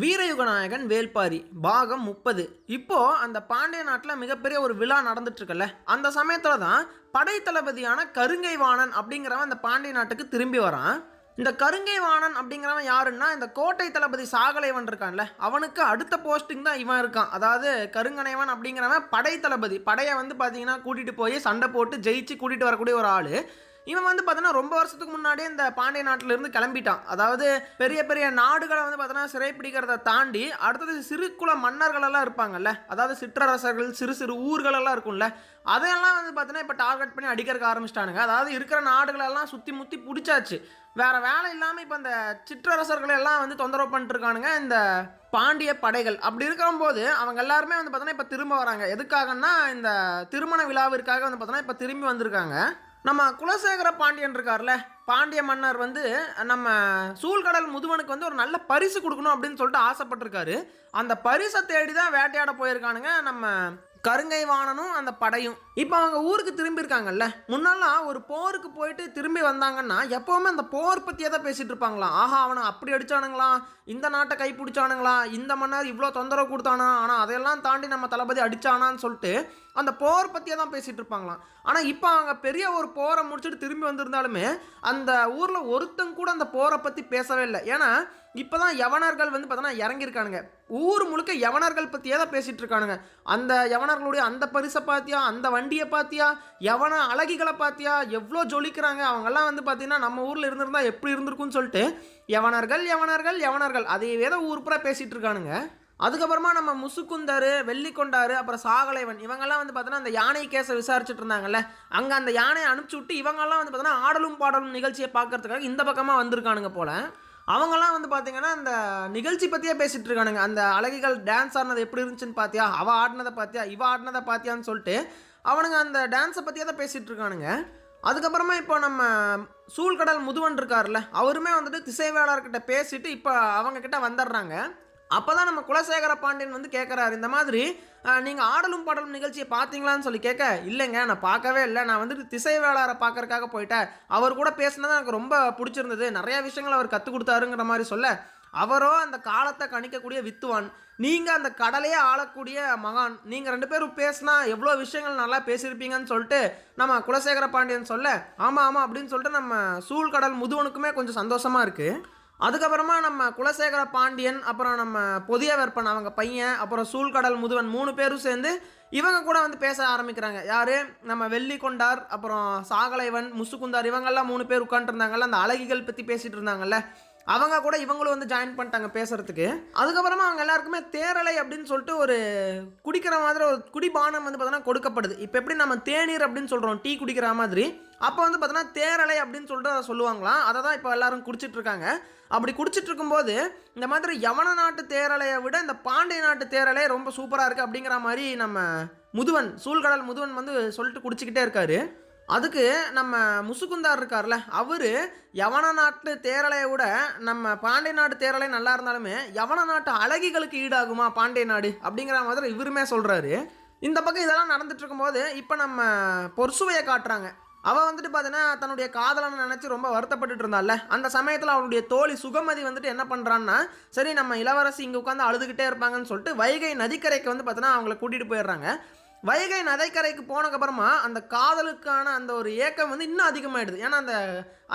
வீரயுகநாயகன் வேல்பாரி பாகம் முப்பது. இப்போ அந்த பாண்டிய நாட்டில் மிகப்பெரிய ஒரு விழா நடந்துட்டு இருக்குல்ல அந்த சமயத்தில் தான் படை தளபதியான கருங்கை வாணன் அப்படிங்கிறவன் அந்த பாண்டிய நாட்டுக்கு திரும்பி வரான். இந்த கருங்கை வாணன் அப்படிங்கிறவன் யாருன்னா இந்த கோட்டை தளபதி சாகலைவன் இருக்கான்ல அவனுக்கு அடுத்த போஸ்டிங் தான் இவன் இருக்கான். அதாவது கருங்கனைவன் அப்படிங்கிறவன் படை தளபதி படையை வந்து பார்த்தீங்கன்னா கூட்டிகிட்டு போய் சண்டை போட்டு ஜெயிச்சு கூட்டிகிட்டு வரக்கூடிய ஒரு ஆள். இவன் வந்து பார்த்தோன்னா ரொம்ப வருஷத்துக்கு முன்னாடியே இந்த பாண்டிய நாட்டிலிருந்து கிளம்பிட்டான். அதாவது பெரிய பெரிய நாடுகளை வந்து பார்த்தீங்கன்னா சிறைப்பிடிக்கிறத தாண்டி அடுத்தது சிறு குல மன்னர்களெல்லாம் இருப்பாங்கல்ல. அதாவது சிற்றரசர்கள் சிறு சிறு ஊர்களெல்லாம் இருக்கும்ல. அதையெல்லாம் வந்து பார்த்தோன்னா இப்போ டார்கெட் பண்ணி அடிக்கிறதுக்கு ஆரம்பிச்சிட்டானுங்க. அதாவது இருக்கிற நாடுகளெல்லாம் சுற்றி முற்றி பிடிச்சாச்சு. வேற வேலை இல்லாமல் இப்போ இந்த சிற்றரசர்கள் எல்லாம் வந்து தொந்தரவு பண்ணிட்டுருக்கானுங்க இந்த பாண்டிய படைகள். அப்படி இருக்கும்போது அவங்க எல்லாருமே வந்து பார்த்தோன்னா இப்போ திரும்ப வராங்க. எதுக்காகன்னா இந்த திருமண விழாவிற்காக வந்து பார்த்தோன்னா இப்போ திரும்பி வந்திருக்காங்க. நம்ம குலசேகர பாண்டியன் இருக்கார்ல பாண்டிய மன்னர் வந்து நம்ம சூழ்கடல் முதுவனுக்கு வந்து ஒரு நல்ல பரிசு கொடுக்கணும் அப்படின்னு சொல்லிட்டு ஆசைப்பட்டிருக்காரு. அந்த பரிசை தேடி தான் வேட்டையாட போயிருக்கானுங்க நம்ம கருங்கை வாணனும் அந்த படையும். இப்போ அவங்க ஊருக்கு திரும்பி இருக்காங்கல்ல முன்னெல்லாம் ஒரு போருக்கு போயிட்டு திரும்பி வந்தாங்கன்னா எப்போவுமே அந்த போர் பற்றியே தான் பேசிகிட்டு இருப்பாங்களாம் ஆஹா அவனை அப்படி அடித்தானுங்களாம் இந்த நாட்டை கைப்பிடிச்சானுங்களாம் இந்த மன்னர் இவ்வளோ தொந்தரவு கொடுத்தானா? ஆனால் அதையெல்லாம் தாண்டி நம்ம தளபதி அடித்தானான்னு சொல்லிட்டு அந்த போர் பற்றியே தான் பேசிகிட்டு இருப்பாங்களாம் ஆனால் இப்போ அவங்க பெரிய ஒரு போரை முடிச்சுட்டு திரும்பி வந்திருந்தாலுமே அந்த ஊரில் ஒருத்தங்க கூட அந்த போரை பற்றி பேசவே இல்லை. ஏன்னா இப்போ தான் யவனர்கள் வந்து பார்த்தோன்னா இறங்கியிருக்கானுங்க. ஊர் முழுக்க யவனர்கள் பற்றியே தான் பேசிகிட்டு இருக்கானுங்க அந்த யவனர்களுடைய அந்த பரிசை பார்த்தியா அந்த வண்டியை பார்த்தியா யவன அழகிகளை பார்த்தியா எவ்வளோ ஜொலிக்கிறாங்க அவங்கெல்லாம் வந்து பார்த்தீங்கன்னா நம்ம ஊரில் இருந்திருந்தால் எப்படி இருந்திருக்கும்னு சொல்லிட்டு யவனர்கள் யவனர்கள் யவனர்கள் அதையவே தான் ஊர் பூரா பேசிகிட்டு இருக்கானுங்க அதுக்கப்புறமா நம்ம முசுக்குந்தர் வெள்ளிக்கொண்டாரு அப்புறம் சாகலைவன் இவங்கெல்லாம் வந்து பார்த்தோன்னா அந்த யானை கேஸை விசாரிச்சுட்டு இருந்தாங்கல்ல. அங்கே அந்த யானையை அனுப்பிச்சி விட்டு இவங்கெல்லாம் வந்து பார்த்தோன்னா ஆடலும் பாடலும் நிகழ்ச்சியை பார்க்கறதுக்காக இந்த பக்கமாக வந்திருக்கானுங்க போல. அவங்கெல்லாம் வந்து பார்த்தீங்கன்னா அந்த நிகழ்ச்சி பற்றியே பேசிகிட்டு இருக்கானுங்க. அந்த அழகிகள் டான்ஸ் ஆடினது எப்படி இருந்துச்சுன்னு பார்த்தியா அவள் ஆடினதை பார்த்தியா இவ ஆடினதை பார்த்தியான்னு சொல்லிட்டு அவனுங்க அந்த டான்ஸை பற்றியே தான் பேசிகிட்டு இருக்கானுங்க. அதுக்கப்புறமா இப்போ நம்ம சூழ்கடல் முதுவன் இருக்கார்ல அவருமே வந்துட்டு திசைவேளார்கிட்ட பேசிட்டு இப்போ அவங்கக்கிட்ட வந்துடுறாங்க. அப்போ தான் நம்ம குலசேகர பாண்டியன் வந்து கேட்குறாரு இந்த மாதிரி நீங்கள் ஆடலும் பாடலும் நிகழ்ச்சியை பார்த்தீங்களான்னு சொல்லி கேட்க இல்லைங்க நான் பார்க்கவே இல்லை. நான் வந்துட்டு திசை வேளாரை பார்க்கறக்காக போயிட்டேன். அவர் கூட பேசினது எனக்கு ரொம்ப பிடிச்சிருந்தது. நிறையா விஷயங்கள் அவர் கற்றுக் கொடுத்தாருங்கிற மாதிரி சொல்ல அவரோ அந்த காலத்தை கணிக்கக்கூடிய வித்துவான் நீங்கள் அந்த கடலையே ஆளக்கூடிய மகான் நீங்கள் ரெண்டு பேரும் பேசினா எவ்வளோ விஷயங்கள் நல்லா பேசியிருப்பீங்கன்னு சொல்லிட்டு நம்ம குலசேகர பாண்டியன் சொல்ல ஆமாம் ஆமாம் அப்படின்னு சொல்லிட்டு நம்ம சூழ்கடல் முதுவனுக்குமே கொஞ்சம் சந்தோஷமாக இருக்குது அதுக்கப்புறமா நம்ம குலசேகர பாண்டியன் அப்புறம் நம்ம பொதிய வெப்பன் அவங்க பையன் அப்புறம் சூழ்கடல் முதுவன் மூணு பேரும் சேர்ந்து இவங்க கூட வந்து பேச ஆரம்பிக்கிறாங்க. யார்? நம்ம வெள்ளி கொண்டார் அப்புறம் சாகலைவன் முசுக்குந்தார் இவங்கெல்லாம் மூணு பேர் உட்காந்துருந்தாங்கல்ல அந்த அழகிகள் பற்றி பேசிகிட்டு இருந்தாங்கல்ல. அவங்க கூட இவங்களும் வந்து ஜாயின் பண்ணிட்டாங்க பேசுறதுக்கு. அதுக்கப்புறமா அவங்க எல்லாருக்குமே தேரலை அப்படின்னு சொல்லிட்டு ஒரு குடிக்கிற மாதிரி ஒரு குடிபானம் வந்து பார்த்தோன்னா கொடுக்கப்படுது. இப்போ எப்படி நம்ம தேநீர் அப்படின்னு சொல்கிறோம் டீ குடிக்கிற மாதிரி அப்போ வந்து பார்த்தோன்னா தேரலை அப்படின்னு சொல்லிட்டு அதை சொல்லுவாங்களாம். அதை தான் இப்போ எல்லாரும் குடிச்சிட்டு இருக்காங்க அப்படி குடிச்சிட்டு இருக்கும்போது இந்த மாதிரி யவன நாட்டு தேரலையை விட இந்த பாண்டிய நாட்டு தேரலை ரொம்ப சூப்பராக இருக்குது அப்படிங்கிற மாதிரி நம்ம முதுவன் சூழ்கடல் முதுவன் வந்து சொல்லிட்டு குடிச்சிக்கிட்டே இருக்காரு. அதுக்கு நம்ம முசுகுந்தார் இருக்கார்ல அவர் யவன நாட்டு தேரலையை விட நம்ம பாண்டிய நாட்டு தேரலை நல்லா இருந்தாலுமே யவன நாட்டு அழகிகளுக்கு ஈடாகுமா பாண்டிய நாடு அப்படிங்கிற மாதிரி இவருமே சொல்கிறாரு இந்த பக்கம் இதெல்லாம் நடந்துட்டு இருக்கும்போது இப்போ நம்ம பொர்சுவையை காட்டுறாங்க. அவள் வந்துட்டு பார்த்தீங்கன்னா தன்னுடைய காதலனை நினச்சி ரொம்ப வருத்தப்பட்டுட்டு இருந்தால அந்த சமயத்தில் அவளுடைய தோழி சுகமதி வந்துட்டு என்ன பண்ணுறான்னா சரி நம்ம இளவரசி இங்கே உட்காந்து அழுதுகிட்டே இருப்பாங்கன்னு சொல்லிட்டு வைகை நதிக்கரைக்கு வந்து பார்த்தீங்கன்னா அவங்கள கூட்டிகிட்டு போயிடுறாங்க. வைகை நதைக்கரைக்கு போனதுக்கப்புறமா அந்த காதலுக்கான அந்த ஒரு ஏக்கம் வந்து இன்னும் அதிகமாயிடுது. ஏன்னா அந்த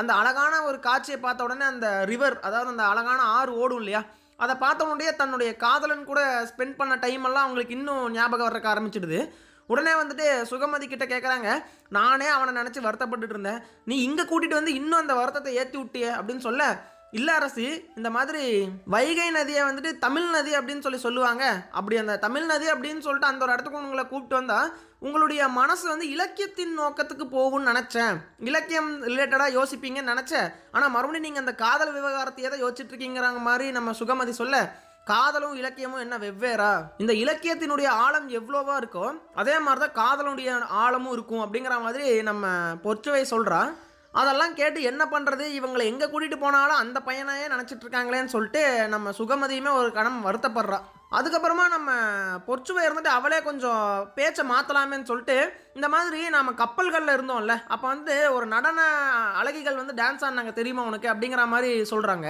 அந்த அழகான ஒரு காட்சியை பார்த்த உடனே அந்த ரிவர் அதாவது அந்த அழகான ஆறு ஓடும் இல்லையா அதை பார்த்த உடனே தன்னுடைய காதலன் கூட ஸ்பெண்ட் பண்ண டைம் எல்லாம் அவங்களுக்கு இன்னும் ஞாபகம் வரக்க ஆரம்பிச்சிடுது. உடனே வந்துட்டு சுகமதி கிட்ட கேட்குறாங்க நானே அவனை நினச்சி வருத்தப்பட்டுட்டு இருந்தேன் நீ இங்கே கூட்டிகிட்டு வந்து இன்னும் அந்த வருத்தத்தை ஏற்றி விட்டியே அப்படின்னு சொல்ல இல்லை அரசு இந்த மாதிரி வைகை நதியை வந்துட்டு தமிழ் நதி அப்படின்னு சொல்லி சொல்லுவாங்க. அப்படி அந்த தமிழ் நதி அப்படின்னு சொல்லிட்டு அந்த ஒரு இடத்துக்கு உங்களை கூப்பிட்டு வந்தால் உங்களுடைய மனசு வந்து இலக்கியத்தின் நோக்கத்துக்கு போகும்னு நினச்சேன். இலக்கியம் ரிலேட்டடாக யோசிப்பீங்கன்னு நினச்சேன். ஆனால் மறுபடியும் நீங்கள் அந்த காதல் விவகாரத்தையே தான் யோசிச்சுட்ருக்கீங்கிற மாதிரி நம்ம சுகமதி சொல்ல காதலும் இலக்கியமும் என்ன வெவ்வேறா? இந்த இலக்கியத்தினுடைய ஆழம் எவ்வளோவா இருக்கோ அதே மாதிரி தான் காதலுடைய ஆழமும் இருக்கும் அப்படிங்கிற மாதிரி நம்ம பொற்சுவை சொல்கிறா அதெல்லாம் கேட்டு என்ன பண்ணுறது இவங்களை எங்கே கூட்டிகிட்டு போனாலும் அந்த பையனையே நினச்சிட்டு இருக்காங்களேன்னு சொல்லிட்டு நம்ம சுகமதியுமே ஒரு கணம் வருத்தப்படுறா. அதுக்கப்புறமா நம்ம பொற்சுவை இருந்துட்டு அவளே கொஞ்சம் பேச்சை மாற்றலாமேன்னு சொல்லிட்டு இந்த மாதிரி நம்ம கப்பல்களில் இருந்தோம்ல அப்போ வந்து ஒரு நடன அழகிகள் வந்து டான்ஸ் ஆடினாங்க தெரியுமா உனக்கு? அப்படிங்கிற மாதிரி சொல்கிறாங்க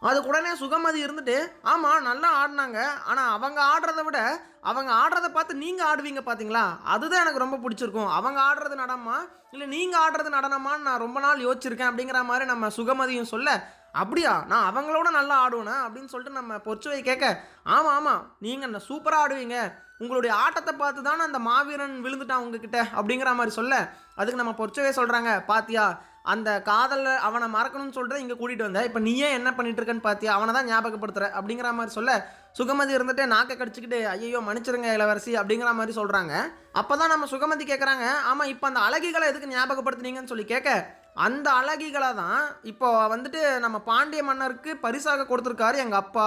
அதுக்கு உடனே சுகமதி இருந்துட்டு ஆமாம் நல்லா ஆடினாங்க. ஆனால் அவங்க ஆடுறத விட அவங்க ஆடுறத பார்த்து நீங்கள் ஆடுவீங்க பார்த்தீங்களா அதுதான் எனக்கு ரொம்ப பிடிச்சிருக்கும். அவங்க ஆடுறது நடனமா? இல்லை நீங்கள் ஆடுறது நடனமான்னு நான் ரொம்ப நாள் யோசிச்சிருக்கேன். அப்படிங்கிற மாதிரி நம்ம சுகமதியும் சொல்ல அப்படியா? நான் அவங்களோட நல்லா ஆடுவேனா? அப்படின்னு சொல்லிட்டு நம்ம பொற்சுவை கேட்க ஆமாம் ஆமாம் நீங்கள் சூப்பராக ஆடுவீங்க. உங்களுடைய ஆட்டத்தை பார்த்து தானே அந்த மாவீரன் விழுந்துட்டான் உங்ககிட்ட? அப்படிங்கிற மாதிரி சொல்ல அதுக்கு நம்ம பொற்சுவை சொல்கிறாங்க பாத்தியா அந்த காதலை அவனை மறக்கணும்னு சொல்லிட்டு இங்கே கூட்டிகிட்டு வந்த. இப்போ நீயே என்ன பண்ணிட்டு இருக்கன்னு பார்த்தியா அவனை தான் ஞாபகப்படுத்துற. அப்படிங்கிற மாதிரி சொல்ல சுகமதி இருந்துட்டு நாக்கை கடிச்சிக்கிட்டு ஐயோ மன்னிச்சிருங்க இளவரசி அப்படிங்கிற மாதிரி சொல்கிறாங்க அப்போ தான் நம்ம சுகமதி கேட்குறாங்க ஆமாம் இப்போ அந்த அழகிகளை எதுக்கு ஞாபகப்படுத்துனீங்கன்னு சொல்லி கேட்க அந்த அழகிகளை தான் இப்போ வந்துட்டு நம்ம பாண்டிய மன்னருக்கு பரிசாக கொடுத்துருக்காரு எங்கள் அப்பா.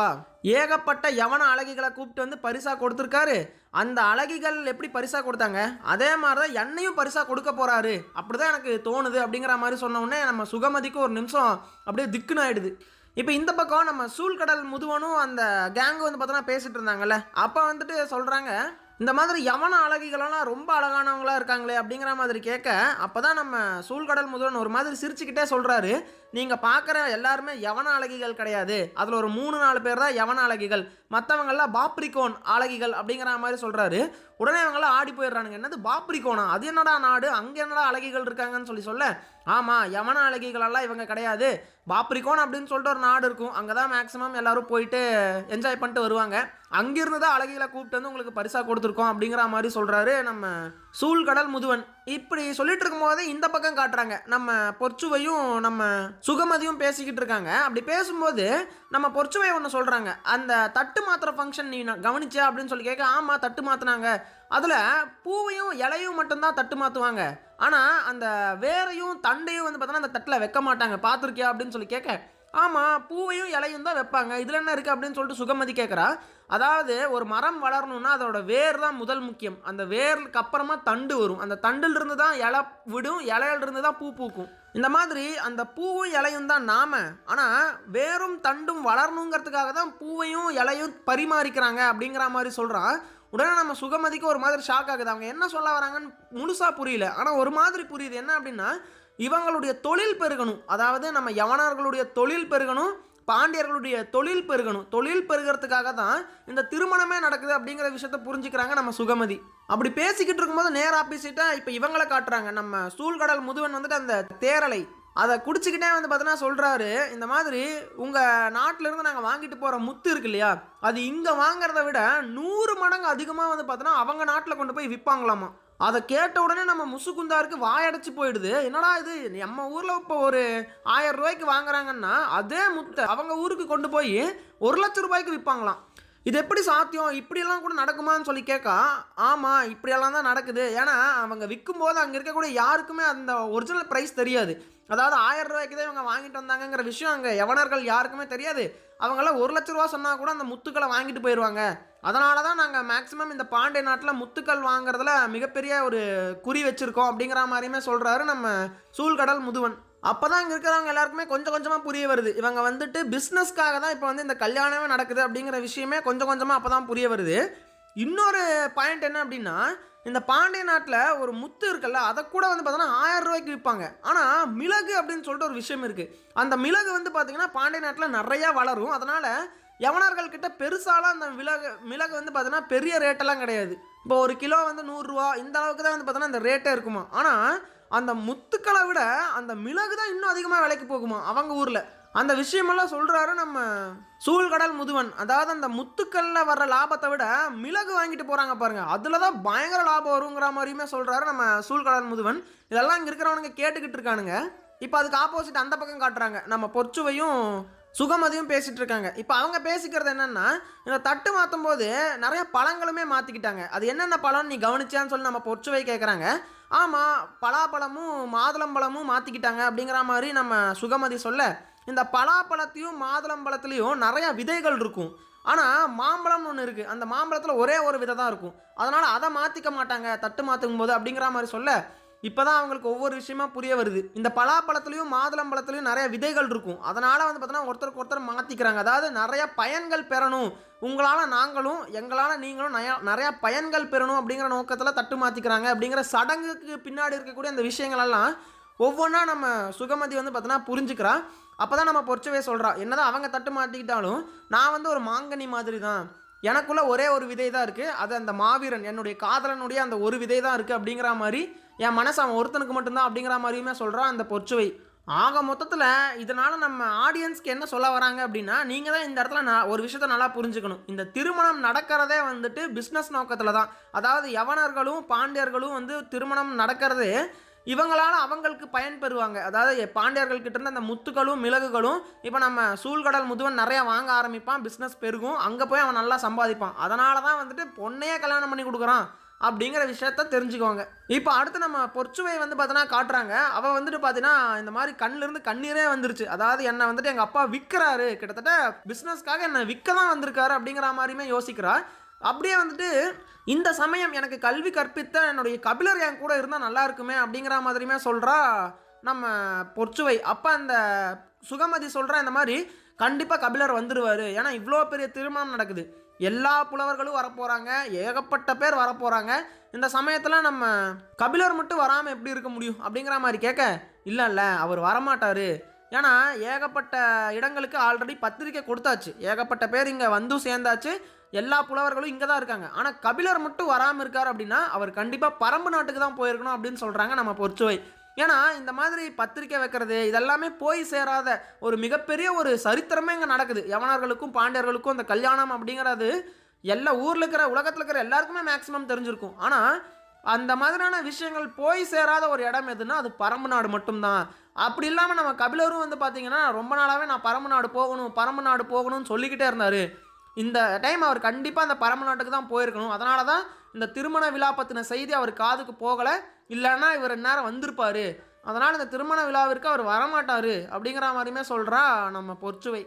ஏகப்பட்ட யவன அழகிகளை கூப்பிட்டு வந்து பரிசாக கொடுத்துருக்காரு. அந்த அழகிகள் எப்படி பரிசாக கொடுத்தாங்க? அதே மாதிரி தான் என்னையும் பரிசாக கொடுக்க போகிறாரு அப்படி தான் எனக்கு தோணுது அப்படிங்கிற மாதிரி சொன்ன நம்ம சுகமதிக்கு ஒரு நிமிஷம் அப்படியே திக்குன்னு ஆகிடுது இப்போ இந்த பக்கம் நம்ம சூழ்கடல் முதுவனும் அந்த கேங்கு வந்து பார்த்தோன்னா பேசிகிட்டு இருந்தாங்கல்ல. அப்போ வந்துட்டு சொல்கிறாங்க இந்த மாதிரி யவன அழகிகளெல்லாம் ரொம்ப அழகானவங்களா இருக்காங்களே அப்படிங்கிற மாதிரி கேட்க அப்போ தான் நம்ம சூழ்கடல் முதல்வன் ஒரு மாதிரி சிரிச்சுக்கிட்டே சொல்கிறாரு நீங்கள் பார்க்குற எல்லாருமே யவன அழகிகள் கிடையாது. அதில் ஒரு மூணு நாலு பேர் தான் யவன அழகிகள். மற்றவங்கள்லாம் பாப்ரிகோன் அழகிகள் அப்படிங்கிற மாதிரி சொல்கிறாரு உடனே அவங்களாம் ஆடி போயிடுறானுங்க. என்னது பாப்ரிகோனா? அது என்னடா நாடு? அங்கே என்னடா அழகிகள் இருக்காங்கன்னு சொல்லி சொல்ல ஆமாம் யவன அழகிகளெல்லாம் இவங்க கிடையாது. பாப்ரிகோன் அப்படின்னு சொல்லிட்டு ஒரு நாடு இருக்கும். அங்கே தான் மேக்ஸிமம் எல்லாரும் போயிட்டு என்ஜாய் பண்ணிட்டு வருவாங்க. அங்கிருந்து தான் அழகிகளை கூப்பிட்டு வந்து உங்களுக்கு பரிசாக கொடுத்துருக்கோம் அப்படிங்கிற மாதிரி சொல்கிறாரு நம்ம சூழ்கடல் முதுவன். இப்படி சொல்லிட்டு இருக்கும்போதே இந்த பக்கம் காட்டுறாங்க. நம்ம பொற்சுவையும் நம்ம சுகமதியும் பேசிக்கிட்டு இருக்காங்க அப்படி பேசும்போது நம்ம பொற்சுவை ஒன்று சொல்கிறாங்க அந்த தட்டு மாத்திர ஃபங்க்ஷன் நீ கவனிச்சா அப்படின்னு சொல்லி கேட்க ஆமாம் தட்டு மாற்றினாங்க அதில் பூவையும் இலையும் மட்டும்தான் தட்டு மாற்றுவாங்க ஆனால் அந்த வேரையும் தண்டையும் வந்து பார்த்தோன்னா அந்த தட்டில் வைக்க மாட்டாங்க. பார்த்துருக்கியா அப்படின்னு சொல்லி கேட்க ஆமாம் பூவையும் இலையும் தான் வைப்பாங்க. இதில் என்ன இருக்குது அப்படின்னு சொல்லிட்டு சுகமதி கேட்குறா அதாவது ஒரு மரம் வளரணும்னா அதோட வேர் தான் முதல் முக்கியம். அந்த வேருக்கு அப்புறமா தண்டு வரும். அந்த தண்டிலிருந்து தான் இலை விடும். இலையிலிருந்து தான் பூ பூக்கும். இந்த மாதிரி அந்த பூவும் இலையும் தான் நாம. ஆனால் வேரும் தண்டும் வளரணுங்கிறதுக்காக தான் பூவையும் இலையும் பரிமாறிக்கிறாங்க அப்படிங்கிற மாதிரி சொல்கிறான் உடனே நம்ம சுகமதிக்கு ஒரு மாதிரி ஷாக் ஆகுது. அவங்க என்ன சொல்ல வராங்கன்னு முழுசாக புரியல. ஆனால் ஒரு மாதிரி புரியுது. என்ன அப்படின்னா இவங்களுடைய தொழில் பெருகணும். அதாவது நம்ம யவனர்களுடைய தொழில் பெருகணும் பாண்டியர்களுடைய தொழில் பெருகணும். தொழில் பெருகிறதுக்காக தான் இந்த திருமணமே நடக்குது அப்படிங்கிற விஷயத்த புரிஞ்சுக்கிறாங்க நம்ம சுகமதி. அப்படி பேசிக்கிட்டு இருக்கும்போது நேர் ஆப்போசிட்டாக இப்போ இவங்களை காட்டுறாங்க. நம்ம சூழ்கடல் முதுவன் வந்துட்டு அந்த தேரலை அதை குடிச்சிக்கிட்டே வந்து பார்த்தீங்கன்னா சொல்கிறாரு இந்த மாதிரி உங்கள் நாட்டிலேருந்து நாங்கள் வாங்கிட்டு போகிற முத்து இருக்கு இல்லையா அது இங்கே வாங்குறத விட நூறு மடங்கு அதிகமாக வந்து பார்த்தோன்னா அவங்க நாட்டில் கொண்டு போய் விற்பாங்களாமா அதை கேட்ட உடனே நம்ம முசுகுந்தாருக்கு வாயடைச்சு போயிடுது. என்னடா இது? நம்ம ஊரில் இப்போ ஒரு ஆயிரம் ரூபாய்க்கு வாங்குறாங்கன்னா அதே முத்தை அவங்க ஊருக்கு கொண்டு போய் ஒரு லட்ச ரூபாய்க்கு விற்பாங்களாம் இது எப்படி சாத்தியம்? இப்படியெல்லாம் கூட நடக்குமான்னு சொல்லி கேட்கா ஆமாம் இப்படியெல்லாம் தான் நடக்குது. ஏன்னா அவங்க விற்கும்போது அங்கே இருக்கக்கூடிய யாருக்குமே அந்த ஒரிஜினல் ப்ரைஸ் தெரியாது. அதாவது ஆயிரம் ரூபாய்க்கு தான் இவங்க வாங்கிட்டு வந்தாங்கங்கிற விஷயம் அங்கே எவனர்கள் யாருக்குமே தெரியாது. அவங்களாம் ஒரு லட்ச ரூபா சொன்னால் கூட அந்த முத்துக்களை வாங்கிட்டு போயிடுவாங்க அதனால தான் நாங்கள் மேக்ஸிமம் இந்த பாண்டிய நாட்டில் முத்துக்கள் வாங்குறதுல மிகப்பெரிய ஒரு குறி வச்சுருக்கோம் அப்படிங்கிற மாதிரியுமே சொல்கிறாரு நம்ம சூழ்கடல் முதுவன். அப்போ தான் இங்கே இருக்கிறவங்க எல்லாருக்குமே கொஞ்சம் கொஞ்சமாக புரிய வருது. இவங்க வந்துட்டு பிஸ்னஸ்க்காக தான் இப்போ வந்து இந்த கல்யாணமே நடக்குது அப்படிங்கிற விஷயமே கொஞ்சம் கொஞ்சமாக அப்போ தான் புரிய வருது. இன்னொரு பாயிண்ட் என்ன அப்படின்னா இந்த பாண்டிய நாட்டில் ஒரு முத்து இருக்குல்ல அதை கூட வந்து பார்த்தோன்னா ஆயிரம் ரூபாய்க்கு விற்பாங்க ஆனால் மிளகு அப்படின்னு சொல்லிட்டு ஒரு விஷயம் இருக்குது அந்த மிளகு வந்து பார்த்திங்கன்னா பாண்டிய நாட்டில் நிறையா வளரும். அதனால் யவனர்கள் கிட்ட பெருசாலாம் அந்த மிளகு மிளகு வந்து பார்த்தோன்னா பெரிய ரேட்டெல்லாம் கிடையாது. இப்போ ஒரு கிலோ வந்து நூறுரூவா இந்த அளவுக்கு தான் வந்து பார்த்தோன்னா அந்த ரேட்டே இருக்குமா? ஆனால் அந்த முத்துக்களை விட அந்த மிளகு தான் இன்னும் அதிகமாக விலைக்கு போகுமா? அவங்க ஊரில். அந்த விஷயமெல்லாம் சொல்கிறாரு நம்ம சூழ்கடல் முதுவன். அதாவது அந்த முத்துக்கல்ல வர்ற லாபத்தை விட மிளகு வாங்கிட்டு போகிறாங்க பாருங்கள் அதில் தான் பயங்கர லாபம் வருங்கிற மாதிரியுமே சொல்கிறாரு நம்ம சூழ்கடல் முதுவன். இதெல்லாம் இங்கே இருக்கிறவனுங்க கேட்டுக்கிட்டு இருக்கானுங்க. இப்போ அதுக்கு ஆப்போசிட் அந்த பக்கம் காட்டுறாங்க. நம்ம பொற்சுவையும் சுகமதியும் பேசிகிட்டு இருக்காங்க இப்போ அவங்க பேசிக்கிறது என்னென்னா இந்த தட்டு மாற்றும் போது நிறைய பழங்களுமே மாற்றிக்கிட்டாங்க அது என்னென்ன பழம் நீ கவனிச்சான்னு சொல்லி நம்ம பொற்சுவை கேட்குறாங்க ஆமாம் பலாப்பழமும் மாதுளம்பழமும் மாற்றிக்கிட்டாங்க அப்படிங்கிற மாதிரி நம்ம சுகமதி சொல்ல இந்த பலாப்பழத்தையும் மாதுளம்பழத்துலேயும் நிறைய விதைகள் இருக்கும். ஆனால் மாம்பழம்னு ஒன்று இருக்குது அந்த மாம்பழத்தில் ஒரே ஒரு விதை தான் இருக்கும். அதனால் அதை மாற்றிக்க மாட்டாங்க தட்டு மாற்றும் போது அப்படிங்கிற மாதிரி சொல்ல இப்போ தான் அவங்களுக்கு ஒவ்வொரு விஷயமா புரிய வருது. இந்த பலாப்பழத்துலேயும் மாதுளம்பழத்துலையும் நிறைய விதைகள் இருக்கும். அதனால் வந்து பார்த்தோன்னா ஒருத்தருக்கு ஒருத்தர் மாற்றிக்கிறாங்க அதாவது நிறைய பயன்கள் பெறணும். உங்களால் நாங்களும் எங்களால் நீங்களும் நிறையா நிறையா பயன்கள் பெறணும் அப்படிங்கிற நோக்கத்தில் தட்டு மாற்றிக்கிறாங்க அப்படிங்கிற சடங்குக்கு பின்னாடி இருக்கக்கூடிய அந்த விஷயங்களெல்லாம் ஒவ்வொன்றா நம்ம சுகமதி வந்து பார்த்தோன்னா புரிஞ்சுக்கிறா. அப்போ தான் நம்ம பொறிச்சவே சொல்கிறா என்னதான் அவங்க தட்டு மாற்றிக்கிட்டாலும் நான் வந்து ஒரு மாங்கனி மாதிரி தான் எனக்குள்ளே ஒரே ஒரு விதை தான் இருக்குது அது அந்த மாவீரன் என்னுடைய காதலனுடைய அந்த ஒரு விதை தான் இருக்குது அப்படிங்கிற மாதிரி என் மனசு அவன் ஒருத்தனுக்கு மட்டும்தான் அப்படிங்கிற மாதிரியுமே சொல்கிறான் அந்த பொற்சுவை. ஆக மொத்தத்தில் இதனால் நம்ம ஆடியன்ஸ்க்கு என்ன சொல்ல வராங்க அப்படின்னா நீங்கள் தான் இந்த இடத்துல நான் ஒரு விஷயத்த நல்லா புரிஞ்சுக்கணும். இந்த திருமணம் நடக்கிறதே வந்துட்டு பிஸ்னஸ் நோக்கத்தில் தான். அதாவது யவனர்களும் பாண்டியர்களும் வந்து திருமணம் நடக்கிறது இவங்களால அவங்களுக்கு பயன் பெறுவாங்க. அதாவது பாண்டியர்கள் இருந்து அந்த முத்துக்களும் மிளகுகளும் இப்போ நம்ம சூழ்கடல் முதுவன் நிறைய வாங்க ஆரம்பிப்பான் பிஸ்னஸ் பெருகும் அங்கே போய் அவன் நல்லா சம்பாதிப்பான். அதனால தான் வந்துட்டு பொண்ணையே கல்யாணம் பண்ணி கொடுக்குறான். அப்படிங்கிற விஷயத்த தெரிஞ்சுக்கோங்க இப்போ அடுத்து நம்ம பொற்சுவை வந்து பார்த்தோன்னா காட்டுறாங்க. அவள் வந்துட்டு பார்த்தீங்கன்னா இந்த மாதிரி கண்ணிலிருந்து கண்ணீரே வந்துருச்சு. அதாவது என்னை வந்துட்டு எங்கள் அப்பா விற்கிறாரு கிட்டத்தட்ட பிஸ்னஸ்க்காக என்னை விற்க தான் வந்திருக்காரு அப்படிங்கிற மாதிரியுமே யோசிக்கிறா. அப்படியே வந்துட்டு இந்த சமயம் எனக்கு கல்வி கற்பித்த என்னுடைய கபிலர் என் கூட இருந்தால் நல்லா இருக்குமே அப்படிங்கிற மாதிரியுமே சொல்கிறா நம்ம பொற்சுவை. அப்போ அந்த சுகமதி சொல்கிற இந்த மாதிரி கண்டிப்பாக கபிலர் வந்துடுவார் ஏன்னா இவ்வளோ பெரிய திருமணம் நடக்குது. எல்லா புலவர்களும் வரப்போகிறாங்க ஏகப்பட்ட பேர் வரப்போகிறாங்க இந்த சமயத்தில் நம்ம கபிலர் மட்டும் வராமல் எப்படி இருக்க முடியும் அப்படிங்கிற மாதிரி கேட்க இல்லை இல்லை அவர் வரமாட்டார். ஏன்னா ஏகப்பட்ட இடங்களுக்கு ஆல்ரெடி பத்திரிக்கை கொடுத்தாச்சு. ஏகப்பட்ட பேர் இங்கே வந்தும் சேர்ந்தாச்சு. எல்லா புலவர்களும் இங்கே தான் இருக்காங்க. ஆனால் கபிலர் மட்டும் வராமல் இருக்கார் அப்படின்னா அவர் கண்டிப்பாக பரம்பு நாட்டுக்கு தான் போயிருக்கணும் அப்படின்னு சொல்கிறாங்க நம்ம பொறுச்சுவை ஏன்னா இந்த மாதிரி பத்திரிக்கை வைக்கிறது இதெல்லாமே போய் சேராத ஒரு மிகப்பெரிய ஒரு சரித்திரமே இங்கே நடக்குது. யவனர்களுக்கும் பாண்டியர்களுக்கும் அந்த கல்யாணம் அப்படிங்கிறது எல்லா ஊரில் இருக்கிற உலகத்தில் இருக்கிற எல்லாருக்குமே மேக்ஸிமம் தெரிஞ்சிருக்கும். ஆனால் அந்த மாதிரியான விஷயங்கள் போய் சேராத ஒரு இடம் எதுன்னா அது பரம்பு நாடு மட்டும்தான். அப்படி இல்லாமல் நம்ம கபிலரும் வந்து பார்த்தீங்கன்னா ரொம்ப நாளாகவே நான் பரம்பு நாடு போகணும் பரம்பு நாடு போகணும்னு சொல்லிக்கிட்டே இருந்தார். இந்த டைம் அவர் கண்டிப்பாக அந்த பரம நாட்டுக்கு தான் போயிருக்கணும். அதனால தான் இந்த திருமண விழா பற்றின செய்தி அவர் காதுக்கு போகலை. இல்லைன்னா இவர் நேரம் வந்திருப்பார். அதனால் இந்த திருமண விழாவிற்கு அவர் வரமாட்டார் அப்படிங்கிற மாதிரியுமே சொல்கிறா நம்ம பொற்சுவை.